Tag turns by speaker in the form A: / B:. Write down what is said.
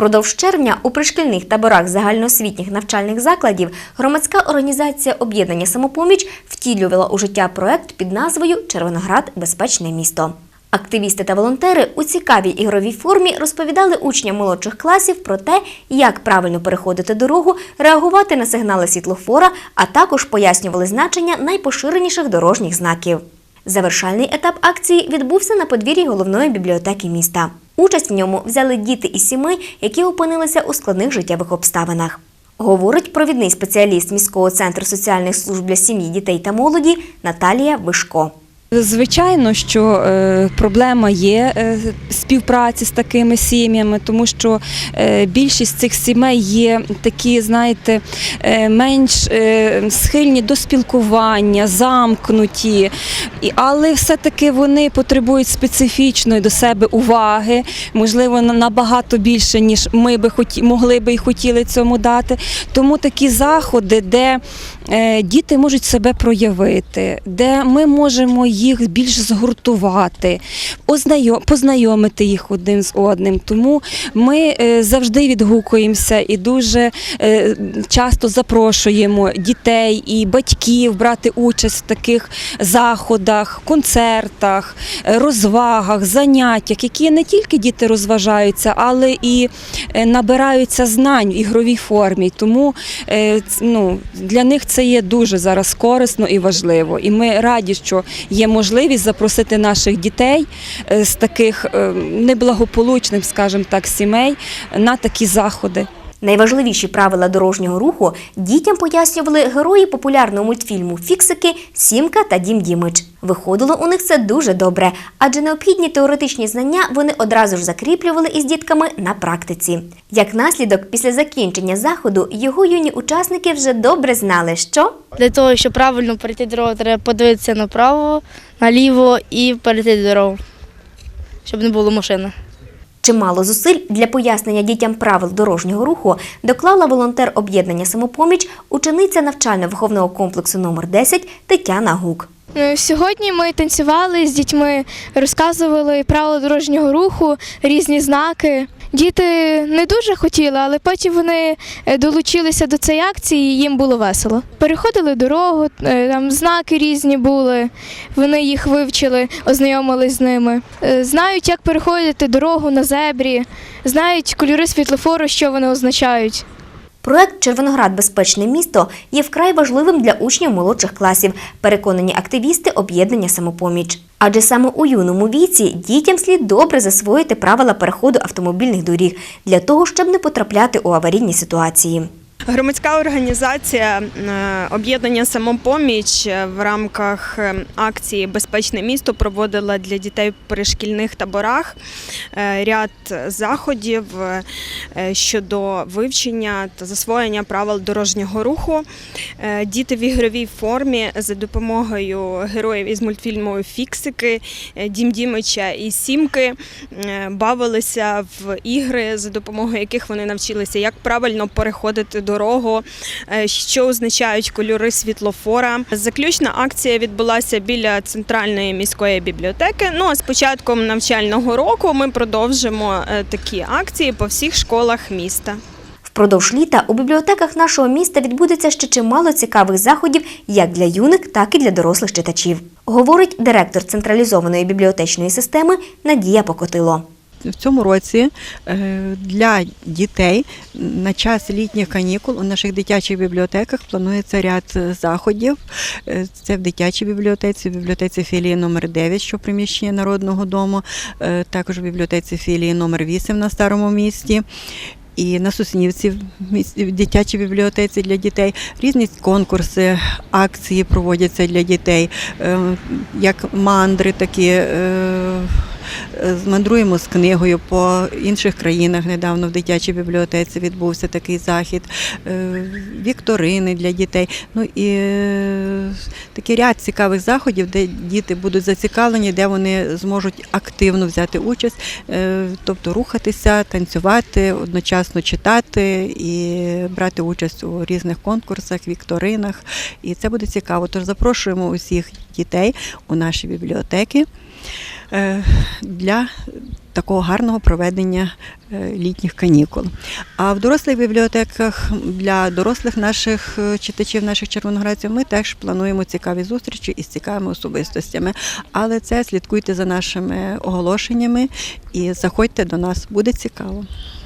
A: Впродовж червня у пришкільних таборах загальноосвітніх навчальних закладів громадська організація Об'єднання самопоміч втілювала у життя проект під назвою Червоноград безпечне місто. Активісти та волонтери у цікавій ігровій формі розповідали учням молодших класів про те, як правильно переходити дорогу, реагувати на сигнали світлофора, а також пояснювали значення найпоширеніших дорожніх знаків. Завершальний етап акції відбувся на подвір'ї головної бібліотеки міста. Участь в ньому взяли діти і сімей, які опинилися у складних життєвих обставинах. Говорить провідний спеціаліст міського центру соціальних служб для сім'ї, дітей та молоді Наталія Вишко.
B: Звичайно, що е, проблема є е, співпраці з такими сім'ями, тому що е, більшість цих сімей є такі, знаєте, менш схильні до спілкування, замкнуті, але все-таки вони потребують специфічної до себе уваги, можливо, на- набагато більше, ніж ми би хоті, могли би і хотіли цьому дати. Тому такі заходи, де діти можуть себе проявити, де ми можемо їх більш згуртувати, познайомити їх один з одним. Тому ми е, завжди відгукуємося і дуже е, часто запрошуємо дітей і батьків брати участь в таких заходах, концертах, е, розвагах, заняттях, які не тільки діти розважаються, але і е, набираються знань в ігровій формі. Тому е, ну, для них це є дуже зараз корисно і важливо. І ми раді, що є можливість запросити наших дітей е, з таких е, неблагополучних, скажімо так, сімей на такі заходи.
A: Найважливіші правила дорожнього руху дітям пояснювали герої популярного мультфільму Фіксики, Сімка та Дім Дімич. Виходило у них це дуже добре, адже необхідні теоретичні знання вони одразу ж закріплювали із дітками на практиці. Як наслідок, після закінчення заходу його юні учасники вже добре знали, що
C: Для того, щоб правильно перейти дорогу, треба подивитися направо, наліво і перейти дорогу, щоб не було машини.
A: Чимало зусиль для пояснення дітям правил дорожнього руху доклала волонтер об'єднання самопоміч, учениця навчально-виховного комплексу номер 10 Тетяна Гук.
D: Е, Сьогодні ми танцювали з дітьми, розказували правила дорожнього руху, різні знаки. Діти не дуже хотіли, але потім вони е, долучилися до цієї акції, і їм було весело. Переходили дорогу, е, там знаки різні були. Вони їх вивчили, ознайомились з ними. Е, Знають, як переходити дорогу на зебрі, знають кольори світлофору, що вони означають.
A: Проект Червоноград безпечне місто є вкрай важливим для учнів молодших класів, переконані активісти об'єднання самопоміч. Адже саме у юному віці дітям слід добре засвоїти правила переходу автомобільних доріг для того, щоб не потрапляти у аварійні ситуації.
E: Громадська організація е, об'єднання самопоміч в рамках е, акції Безпечне місто проводила для дітей в перешкільних таборах е, ряд заходів щодо вивчення та засвоєння правил дорожнього руху. Діти в ігровій формі за допомогою героїв із мультфільму Фіксики, Дім Дімича і Сімки бавилися в ігри, за допомогою яких вони навчилися, як правильно переходити дорогу, е, що означають кольори світлофора. Заключна акція відбулася біля центральної міської бібліотеки. Ну а з початком навчального року ми продовжимо е, такі акції по всіх школах міста.
A: Впродовж літа у бібліотеках нашого міста відбудеться ще чимало цікавих заходів як для юних, так і для дорослих читачів, говорить директор централізованої бібліотечної системи Надія Покотило.
F: В цьому році е, для дітей на час літніх канікул у наших дитячих бібліотеках планується ряд заходів. Е, Це в дитячій бібліотеці, в бібліотеці філії номер 9, що в приміщенні Народного дому, е, також в бібліотеці філії номер 8 на старому місті. І на Соснівці в дитячій бібліотеці для дітей різні конкурси, акції проводяться для дітей, як мандри такі. Мандруємо з книгою по інших країнах. Недавно в дитячій бібліотеці відбувся такий захід, е, вікторини для дітей. Ну і е, такий ряд цікавих заходів, де діти будуть зацікавлені, де вони зможуть активно взяти участь, е, тобто рухатися, танцювати, одночасно читати і брати участь у різних конкурсах, вікторинах. І це буде цікаво. Тож запрошуємо усіх дітей у наші бібліотеки для такого гарного проведення е, літніх канікул. А в дорослих бібліотеках для дорослих наших е, читачів, наших червоноградців, ми теж плануємо цікаві зустрічі із цікавими особистостями. Але це слідкуйте за нашими оголошеннями і заходьте до нас, буде цікаво.